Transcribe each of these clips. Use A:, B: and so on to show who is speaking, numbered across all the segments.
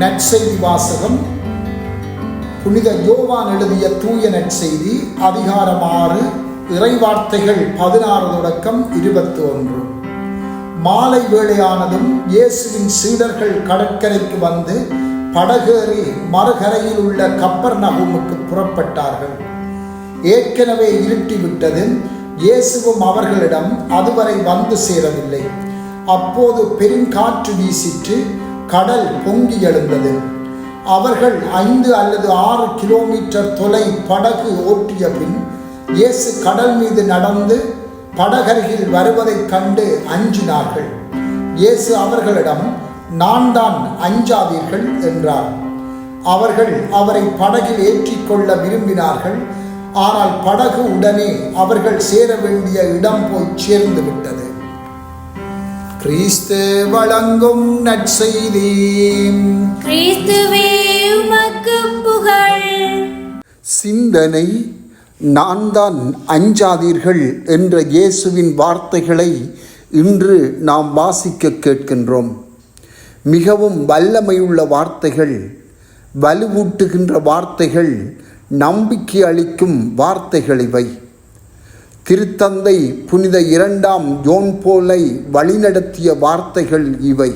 A: நற்செய்தி வாசகம். புனித யோவான் எழுதிய தூய நற்செய்தி அதிகாரம் ஆறு இறைவார்த்தைகள் பதினாறு தொடக்கம் இருபத்தி ஒன்று மாலை வேளையானதும் இயேசுவின் சீடர்கள் கடற்கரைக்கு வந்து படகேறி மறுகரையில் உள்ள கப்பர் நகமுக்கு புறப்பட்டார்கள். ஏற்கனவே இருட்டிவிட்டது. இயேசுவும் அவர்களிடம் அதுவரை வந்து சேரவில்லை. அப்போது பெருங்காற்று வீசிற்று. கடல் பொங்கி எழுந்தது. அவர்கள் ஐந்து அல்லது ஆறு கிலோமீட்டர் தொலை படகு ஓட்டிய பின் இயேசு கடல் மீது நடந்து படகருகில் வருவதைக் கண்டு அஞ்சினார்கள். இயேசு அவர்களிடம் நான் தான் அஞ்சாதீர்கள் என்றார். அவர்கள் அவரை படகில் ஏற்றிக்கொள்ள விரும்பினார்கள். ஆனால் படகு உடனே அவர்கள் சேர வேண்டிய இடம் போய் சேர்ந்து விட்டது. கிறிஸ்து வழங்கும் நற்செய்தி.
B: கிறிஸ்துவே உமக்கு புகழ்.
A: சிந்தனை நான் தான் அஞ்சாதீர்கள் என்ற இயேசுவின் வார்த்தைகளை இன்று நாம் வாசிக்க கேட்கின்றோம். மிகவும் வல்லமையுள்ள வார்த்தைகள் வலுவூட்டுகின்ற வார்த்தைகள் நம்பிக்கை அளிக்கும் வார்த்தைகள் இவை. திருத்தந்தை புனித இரண்டாம் ஜோன் போலை வழிநடத்திய வார்த்தைகள் இவை.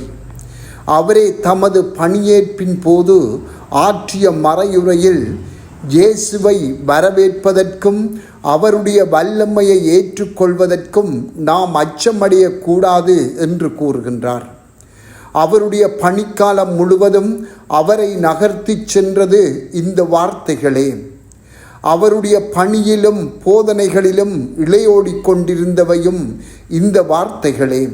A: அவரே தமது பணியேற்பின் போது ஆற்றிய மறையுரையில் இயேசுவை வரவேற்பதற்கும் அவருடைய வல்லமையை ஏற்றுக்கொள்வதற்கும் நாம் அச்சமடையக்கூடாது என்று கூறுகின்றார். அவருடைய பணிக்காலம் முழுவதும் அவரை நகர்த்திச் சென்றது இந்த வார்த்தைகளே. அவருடைய பணியிலும் போதனைகளிலும் இளையோடிக்கொண்டிருந்தவையும் இந்த வார்த்தைகளே.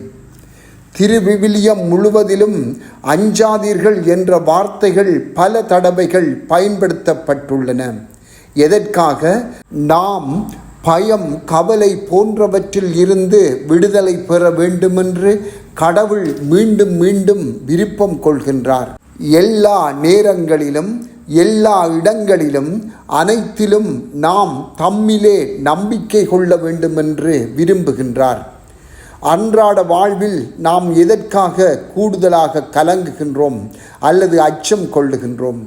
A: திருவிவிலியம் முழுவதிலும் அஞ்சாதீர்கள் என்ற வார்த்தைகள் பல தடவைகள் பயன்படுத்தப்பட்டுள்ளன. எதற்காக? நாம் பயம் கவலை போன்றவற்றில் இருந்து விடுதலை பெற வேண்டுமென்று கடவுள் மீண்டும் மீண்டும் விருப்பம் கொள்கின்றார். எல்லா நேரங்களிலும் எல்லா இடங்களிலும் அனைத்திலும் நாம் தம்மிலே நம்பிக்கை கொள்ள வேண்டுமென்று விரும்புகின்றார். அன்றாட வாழ்வில் நாம் எதற்காக கூடுதலாக கலங்குகின்றோம் அல்லது அச்சம் கொள்ளுகின்றோம்?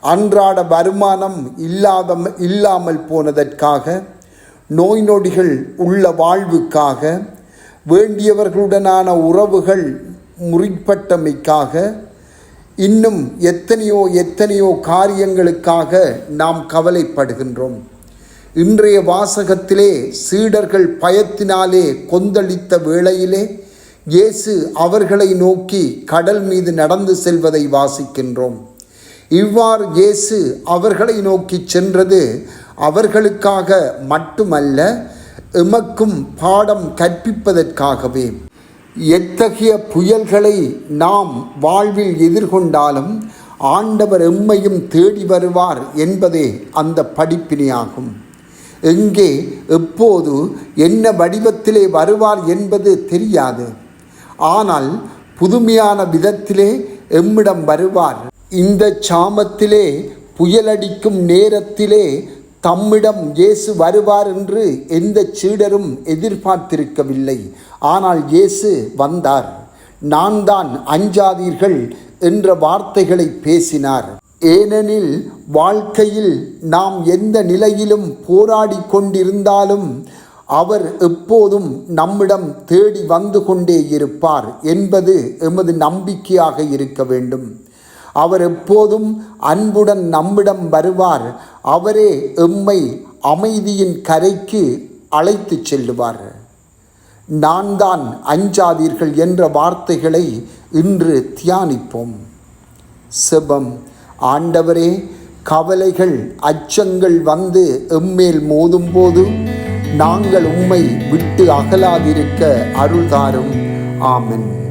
A: அன்றாட வருமானம் இல்லாத இல்லாமல் போனதற்காக நோய் நொடிகள் உள்ள வாழ்வுக்காக வேண்டியவர்களுடனான உறவுகள் முறிப்பட்டமைக்காக இன்னும் எத்தனையோ எத்தனையோ காரியங்களுக்காக நாம் கவலைப்படுகின்றோம். இன்றைய வாசகத்திலே சீடர்கள் பயத்தினாலே கொந்தளித்த வேளையிலே இயேசு அவர்களை நோக்கி கடல் மீது நடந்து செல்வதை வாசிக்கின்றோம். இவ்வாறு இயேசு அவர்களை நோக்கி சென்றது அவர்களுக்காக மட்டுமல்ல எமக்கும் பாடம் கற்பிப்பதற்காகவே. எத்தகைய புயல்களை நாம் வாழ்வில் எதிர்கொண்டாலும் ஆண்டவர் எம்மையும் தேடி வருவார் என்பதே அந்த படிப்பினையாகும். எங்கே எப்போது என்ன வடிவத்திலே வருவார் என்பது தெரியாது. ஆனால் புதுமையான விதத்திலே எம்மிடம் வருவார். இந்த சாமத்திலே புயலடிக்கும் நேரத்திலே தம்மிடம் இயேசு வருவார் என்று எந்த சீடரும் எதிர்பார்த்திருக்கவில்லை. ஆனால் இயேசு வந்தார். நான் தான் அஞ்சாதீர்கள் என்ற வார்த்தைகளை பேசினார். ஏனெனில் வாழ்க்கையில் நாம் எந்த நிலையிலும் போராடி கொண்டிருந்தாலும் அவர் எப்போதும் நம்மிடம் தேடி வந்து கொண்டே இருப்பார் என்பது எமது நம்பிக்கையாக இருக்க வேண்டும். அவர் எப்போதும் அன்புடன் நம்மிடம் வருவார். அவரே எம்மை அமைதியின் கரைக்கு அழைத்துச் செல்லுவார். நான் தான் அஞ்சாதீர்கள் என்ற வார்த்தைகளை இன்று தியானிப்போம். செபம் ஆண்டவரே கவலைகள் அச்சங்கள் வந்து எம்மேல் மோதும்போது நாங்கள் உம்மை விட்டு அகலாதிருக்க அருள்தாரும். ஆமென்.